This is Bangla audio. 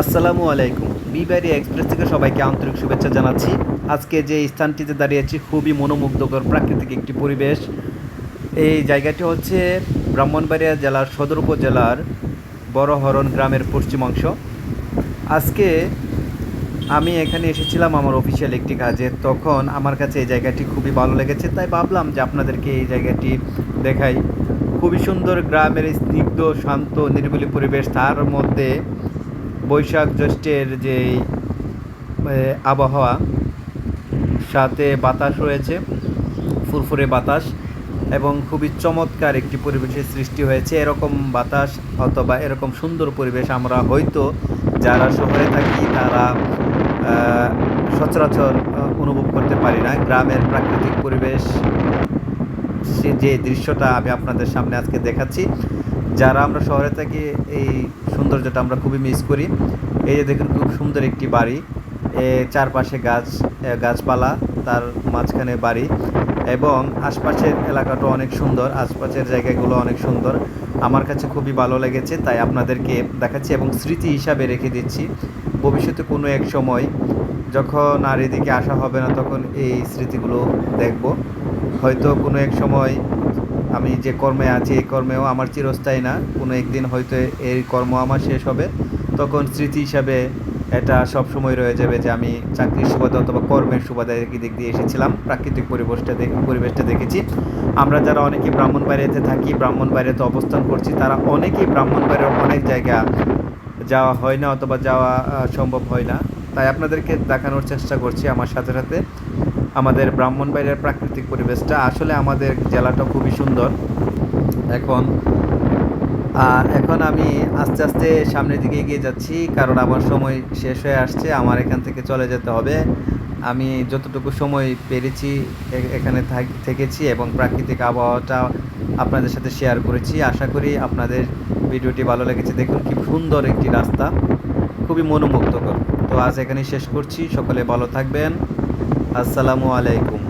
আসসালামু আলাইকুম। বিবাড়ি এক্সপ্রেস থেকে সবাইকে আন্তরিক শুভেচ্ছা জানাচ্ছি। আজকে যে স্থানটিতে দাঁড়িয়েছি, খুবই মনোমুগ্ধকর, প্রাকৃতিক একটি পরিবেশ। এই জায়গাটি হচ্ছে ব্রাহ্মণবাড়িয়া জেলার সদর উপজেলার বড়হরণ গ্রামের পশ্চিম অংশ। আজকে আমি এখানে এসেছিলাম আমার অফিসিয়াল একটি কাজে। তখন আমার কাছে এই জায়গাটি খুবই ভালো লেগেছে, তাই ভাবলাম যে আপনাদেরকে এই জায়গাটি দেখাই। খুবই সুন্দর গ্রামের স্নিগ্ধ, শান্ত, নিরিবিলি পরিবেশ। তার মধ্যে বৈশাখ জ্যৈষ্ঠের যে আবহাওয়া, সাথে বাতাস রয়েছে, ফুরফুরে বাতাস এবং খুবই চমৎকার একটি পরিবেশের সৃষ্টি হয়েছে। এরকম বাতাস অথবা এরকম সুন্দর পরিবেশ আমরা হয়তো যারা শহরে থাকি, তারা সচরাচর অনুভব করতে পারি না। গ্রামের প্রাকৃতিক পরিবেশ, সে যে দৃশ্যটা আমি আপনাদের সামনে আজকে দেখাচ্ছি যারা আমরা শহরে থাকি, এই সৌন্দর্যটা আমরা খুবই মিস করি। এই যে দেখুন, খুব সুন্দর একটি বাড়ি। এ চারপাশে গাছ গাছপালা, তার মাঝখানে বাড়ি এবং আশপাশের এলাকাটা অনেক সুন্দর, আশপাশের জায়গাগুলো অনেক সুন্দর। আমার কাছে খুবই ভালো লেগেছে, তাই আপনাদেরকে দেখাচ্ছি এবং স্মৃতি হিসাবে রেখে দিচ্ছি। ভবিষ্যতে কোনো এক সময় যখন আর এদিকে আসা হবে না, তখন এই স্মৃতিগুলো দেখব। হয়তো কোনো এক সময় আমি যে কর্মে আছি, এই কর্মেও আমার চিরস্থায়ী না। কোনো একদিন হয়তো এই কর্ম আমার শেষ হবে। তখন স্মৃতি হিসাবে এটা সব সময় রয়ে যাবে যে আমি চাকরির সুবাদে অথবা কর্মের সুবাদে দিক দিয়ে এসেছিলাম, প্রাকৃতিক পরিবেশটা পরিবেশটা দেখেছি। আমরা যারা অনেকে ব্রাহ্মণবাড়িয়াতে থাকি ব্রাহ্মণবাড়িয়াতে অবস্থান করছি, তারা অনেকেই ব্রাহ্মণবাড়িয়ার অনেক জায়গা যাওয়া হয় না অথবা যাওয়া সম্ভব হয় না। তাই আপনাদেরকে দেখানোর চেষ্টা করছি আমার সাথে সাথে। আমাদের ব্রাহ্মণবাড়িয়ার প্রাকৃতিক পরিবেশটা, আসলে আমাদের জেলাটা খুবই সুন্দর। এখন আর এখন আমি আস্তে আস্তে সামনের দিকে এগিয়ে যাচ্ছি, কারণ আমার সময় শেষ হয়ে আসছে, আমার এখান থেকে চলে যেতে হবে। আমি যতটুকু সময় পেরেছি এখানে থাক- থেকেছি এবং প্রাকৃতিক আবহাওয়াটা আপনাদের সাথে শেয়ার করেছি। আশা করি আপনাদের ভিডিওটি ভালো লেগেছে। দেখুন কি সুন্দর একটি রাস্তা, খুবই মনোমুগ্ধকর। তো আজ এখানেই শেষ করছি। সকলে ভালো থাকবেন। আসসালামু আলাইকুম।